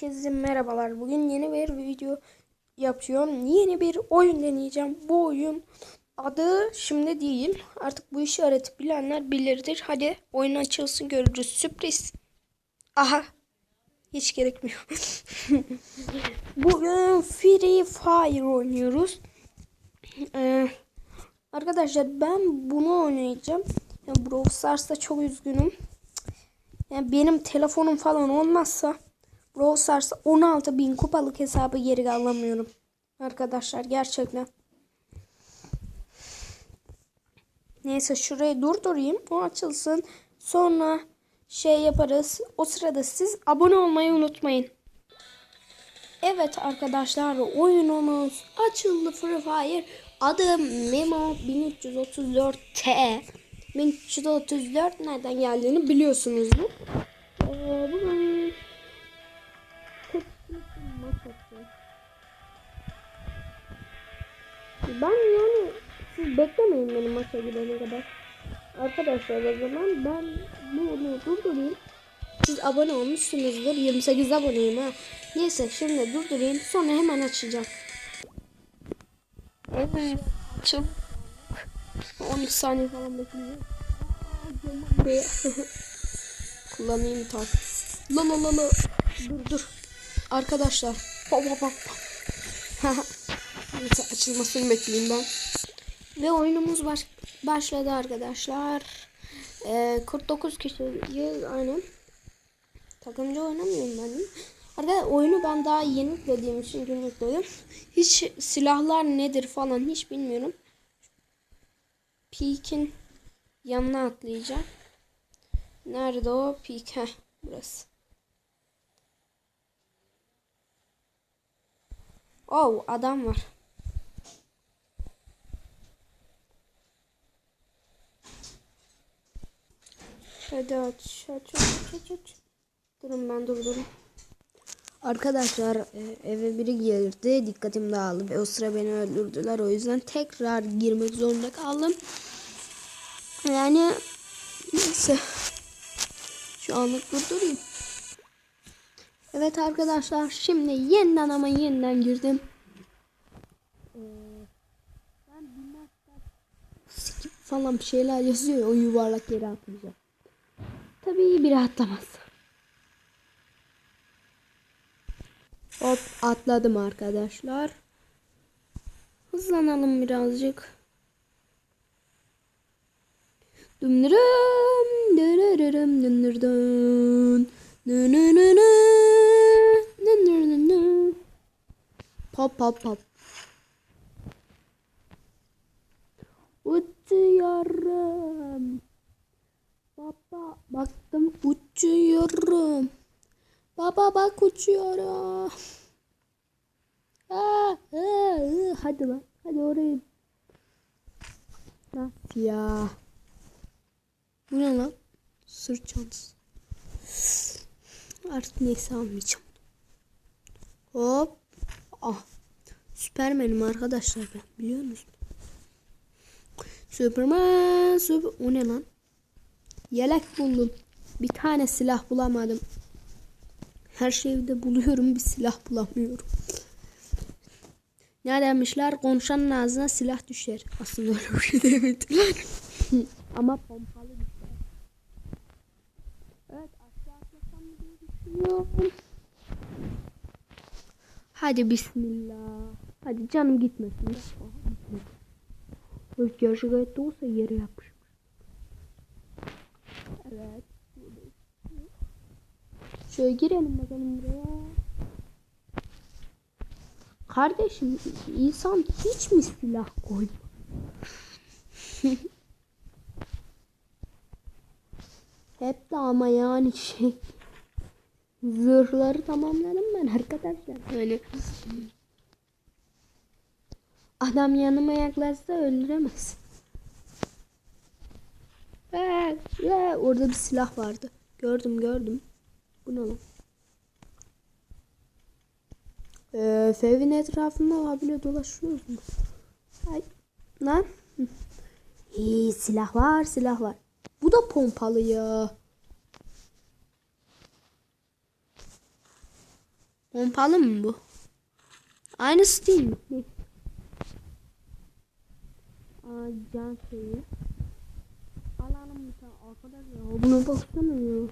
Herkese merhabalar. Bugün yeni bir video yapıyorum. Yeni bir oyun deneyeceğim. Bu oyun adı şimdi değil. Artık bu işi öğretip bilenler bilirdir. Hadi oyun açılsın görürüz. Sürpriz. Aha. Hiç gerekmiyor. Bugün Free Fire oynuyoruz. Ee, arkadaşlar ben bunu oynayacağım. Yani Brawl Stars'ta çok üzgünüm. Yani benim telefonum falan olmazsa Brawl Stars 16 bin kupalık hesabı geri alamıyorum. Arkadaşlar gerçekten. Neyse şurayı durdurayım. O açılsın. Sonra şey yaparız. O sırada siz abone olmayı unutmayın. Evet arkadaşlar oyunumuz açıldı Free Fire. Adı Memo 1334T. 1334 nereden geldiğini biliyorsunuzdur. Ee, bugün Ben yani siz beklemeyin benim maça gidene kadar. Arkadaşlar o zaman ben bunu durdurayım. Siz abone olmuşsunuzdur. 28 aboneyim ha. Neyse şimdi durdurayım. Sonra hemen açacağım. Evet. Açıl. 13 saniye falan bekliyorum. Be. Kullanayım tam. La la la la. Dur dur. Arkadaşlar. Hop hop hop. Neyse açılmasını bekleyeyim ben. Ve oyunumuz baş başladı arkadaşlar. Ee, 49 kişiyiz aynen. Takımcı oynamıyorum ben. Arkadaşlar oyunu ben daha yeni yüklediğim için gün yükledim. Hiç silahlar nedir falan hiç bilmiyorum. Peak'in yanına atlayacağım. Nerede o peak? Heh, burası. Oh adam var. Hadi aç aç aç aç aç. Durun ben durdurun. Arkadaşlar e, eve biri girdi. Dikkatim dağıldı ve o sıra beni öldürdüler. O yüzden tekrar girmek zorunda kaldım. Yani neyse. Şu anlık durdurayım. Evet arkadaşlar şimdi yeniden ama yeniden girdim. Ee, ben skip falan bir şeyler yazıyor ya, o yuvarlak yere atlayacağım. Tabii biri atlamaz. Hop atladım arkadaşlar. Hızlanalım birazcık. Dümdürüm. Nünününü, nünününü. Pop pop pop. Uçuyorum. Baba baktım uçuyorum. Baba bak uçuyorum. Aa, aa. Hadi lan. Hadi orayı. Nasıl ya? Bu ne lan? Sırt çantası. Artık neyse almayacağım. Hop. Ah. Süpermenim arkadaşlar ben. Biliyor musunuz? Süperman. Süper... O ne lan? Yelek buldum. Bir tane silah bulamadım. Her şeyi de buluyorum. Bir silah bulamıyorum. Ne demişler? Konuşanın ağzına silah düşer. Aslında öyle bir şey demediler. Ama pompalı düşer. Evet aşağı atlasam mı diye düşünüyorum. Hadi bismillah. Hadi canım gitmesin. Rüzgar şikayette olsa yere yapışmış. Evet. Şöyle girelim bakalım buraya. Kardeşim insan hiç mi silah koyma? Hep de ama yani şey zırhları tamamladım ben arkadaşlar. Yani adam yanıma yaklaşsa öldüremez. Ee, ee, orada bir silah vardı. Gördüm gördüm. Bu ne lan? Ee, evin etrafında abile dolaşıyoruz mu? Ay. Lan. İyi silah var silah var. Bu da pompalı ya. Pompalı mı bu? Aynısı değil mi? Aa, can şeyi. Alalım bir tane arkadaş ya. Buna baksana ya.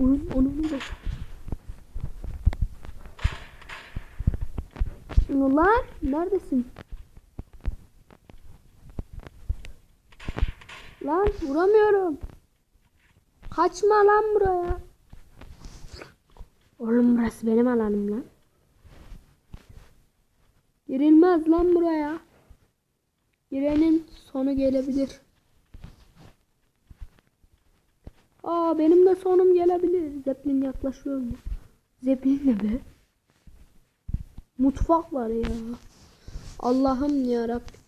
Onun onu bak. Ulan neredesin? Lan vuramıyorum. Kaçma lan buraya. Oğlum burası benim alanım lan. Girilmez lan buraya. Girenin sonu gelebilir. Aa benim de sonum gelebilir. Zeppelin yaklaşıyor mu? Zeppelin ne be? Mutfak var ya. Allah'ım ya Rabbim.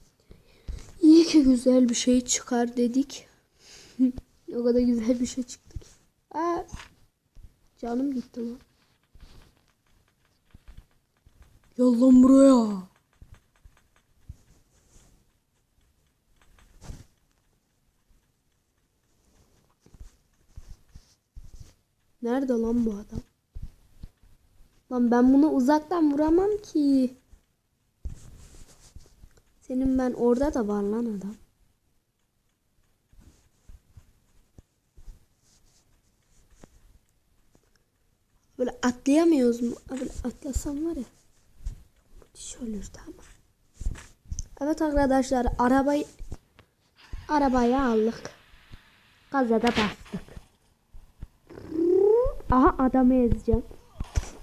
İyi ki güzel bir şey çıkar dedik. o kadar güzel bir şey çıktı ki. Aa, canım gitti lan. Gel lan buraya. Nerede lan bu adam? Lan ben bunu uzaktan vuramam ki. Senin ben orada da var lan adam. Böyle atlayamıyoruz mu? Böyle atlasam var ya. Müthiş olurdu ama. Evet arkadaşlar arabayı arabayı aldık. Gaza da bastık. Aha adamı ezeceğim.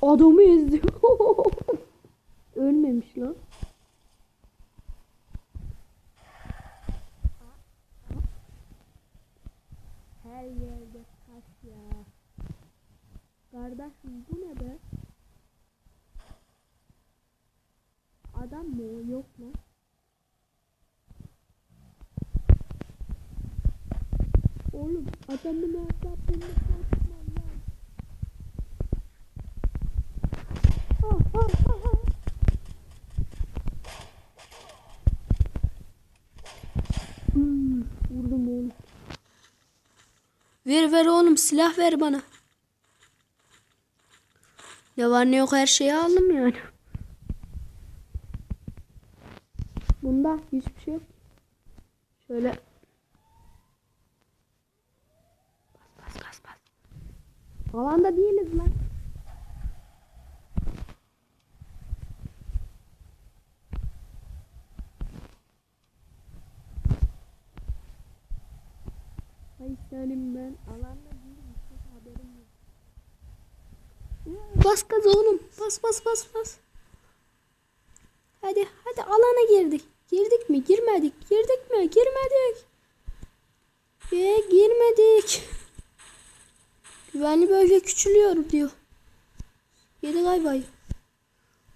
Adamı ezdi. Ölmemiş lan. Her yerde taş ya. Kardeşim bu ne be? Adam mı? Yok lan. Oğlum adamı ne yaptığını kaçma lan. Ah, ah, ah, ah. Hmm, vurdum oğlum. Ver ver oğlum silah ver bana. Ne var ne yok her şeyi aldım yani. Bunda hiçbir şey yok. Şöyle. Bas bas bas bas. Alanda değiliz lan. Senin ben alanda değilim. Hiç haberim yok. Bas gaz oğlum. Bas bas bas bas. Hadi hadi alana girdik. Girdik mi? Girmedik. Girdik mi? Girmedik. Ve girmedik. Güvenli bölge küçülüyor diyor. Yedi galiba.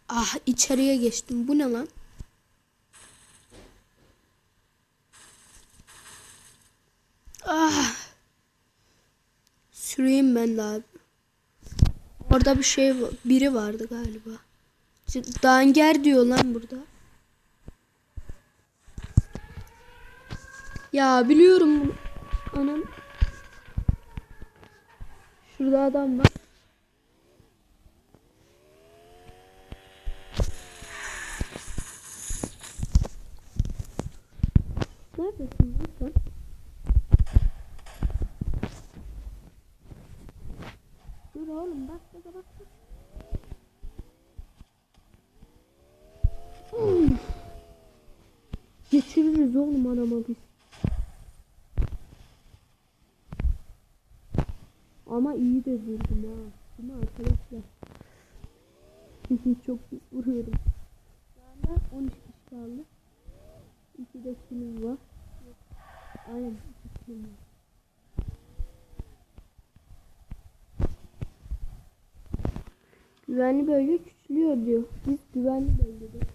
Ah içeriye geçtim. Bu ne lan? Ah. Süreyim ben de abi. Orada bir şey biri vardı galiba. Danger diyor lan burada. Ya biliyorum bunu. Anam. Şurada adam var. Neredesin lan sen? Dur oğlum bak bak bak. bak. Hmm. Geçiririz oğlum anama biz. Ama iyi de vurdum ha. Değil mi arkadaşlar? Çok pis vuruyorum. Şu anda 13 kişi kaldı. 2 de kilim var. Aynen 2 kilim. Güvenli bölge küçülüyor diyor. Biz güvenli bölgede.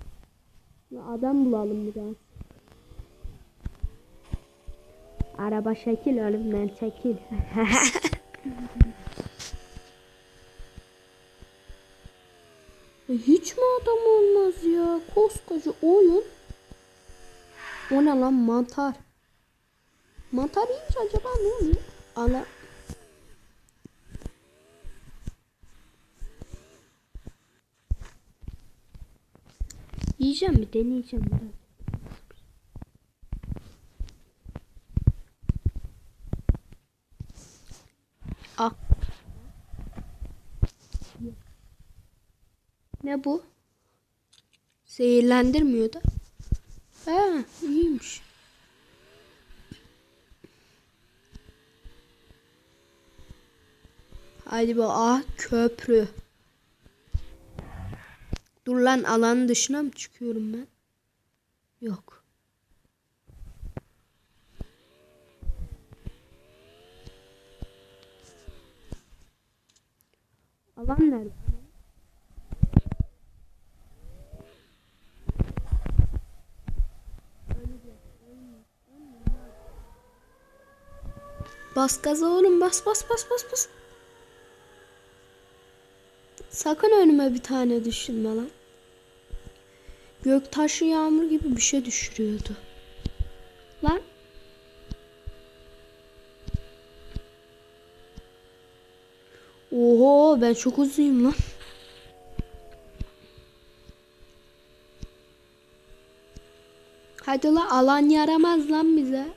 Adam bulalım biraz. Araba şekil önümden çekil. E, hiç mi adam olmaz ya? Koskoca oyun. O ne lan mantar? Mantar iyiymiş acaba ne oluyor? Ana. Yiyeceğim mi? Deneyeceğim biraz. Al. Ne bu? Zehirlendirmiyor da. He, iyiymiş. Hadi bu ah köprü. Dur lan alanın dışına mı çıkıyorum ben? Yok. Alan nerede? Bas gaza oğlum bas bas bas bas bas. Sakın önüme bir tane düşünme lan. Göktaşı yağmur gibi bir şey düşürüyordu. Lan. Oho ben çok uzayım lan. Hadi la alan yaramaz lan bize.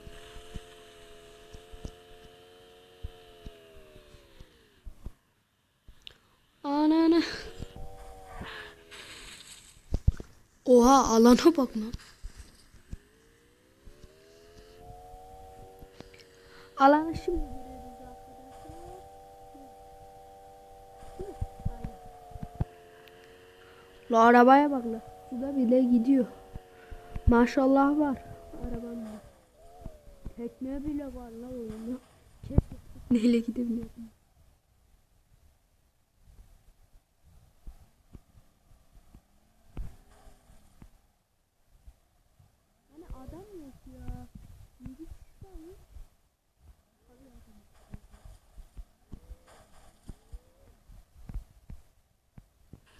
Anana. Oha alana bak lan. Alana şimdi giriyoruz arkadaşlar. La arabaya bak la. Suda bile gidiyor. Maşallah var. Arabamda. Tekne bile var la oyunda. Keşke tekneyle gidebilirdim. Hani adam yok ya. Yürü çıkalım.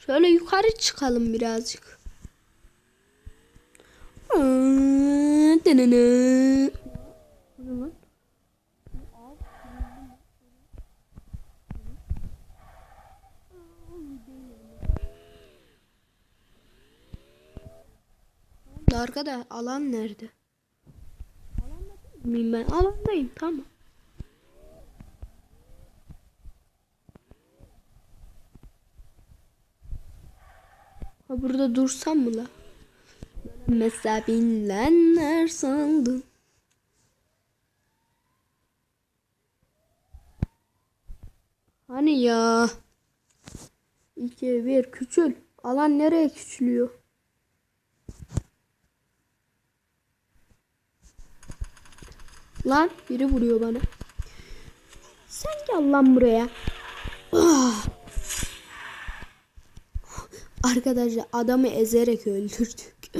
Şöyle yukarı çıkalım birazcık. Arkada alan nerede? Bilmem ben alandayım tamam. Burada dursam mı la? Mesela binlenler sandım. Hani ya? İki bir küçül. Alan nereye küçülüyor? Lan biri vuruyor bana. Sen gel lan buraya. Ah. Arkadaşlar adamı ezerek öldürdük.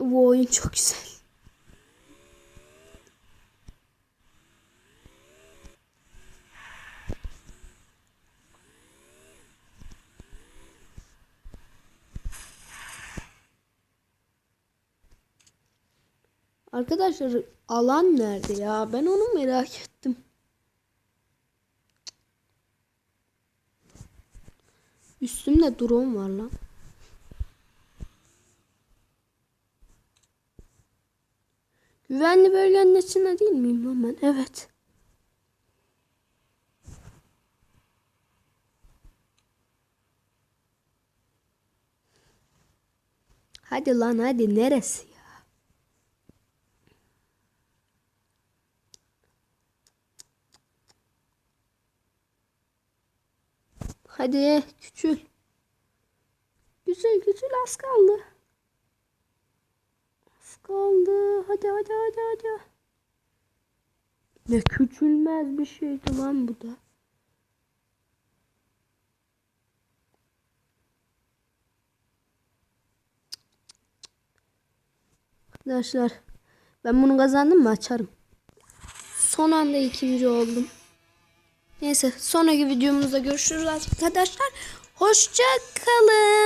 Bu oyun çok güzel. Arkadaşlar alan nerede ya? Ben onu merak ettim. Üstümde drone var lan. Güvenli bölgenin içinde değil miyim lan ben? Evet. Hadi lan hadi neresi ya? Hadi küçül. Güzel güzel az kaldı. Az kaldı. Hadi hadi hadi hadi. Ne küçülmez bir şeydi lan bu da. Arkadaşlar ben bunu kazandım mı açarım. Son anda ikinci oldum. Neyse sonraki videomuzda görüşürüz arkadaşlar. Hoşça kalın.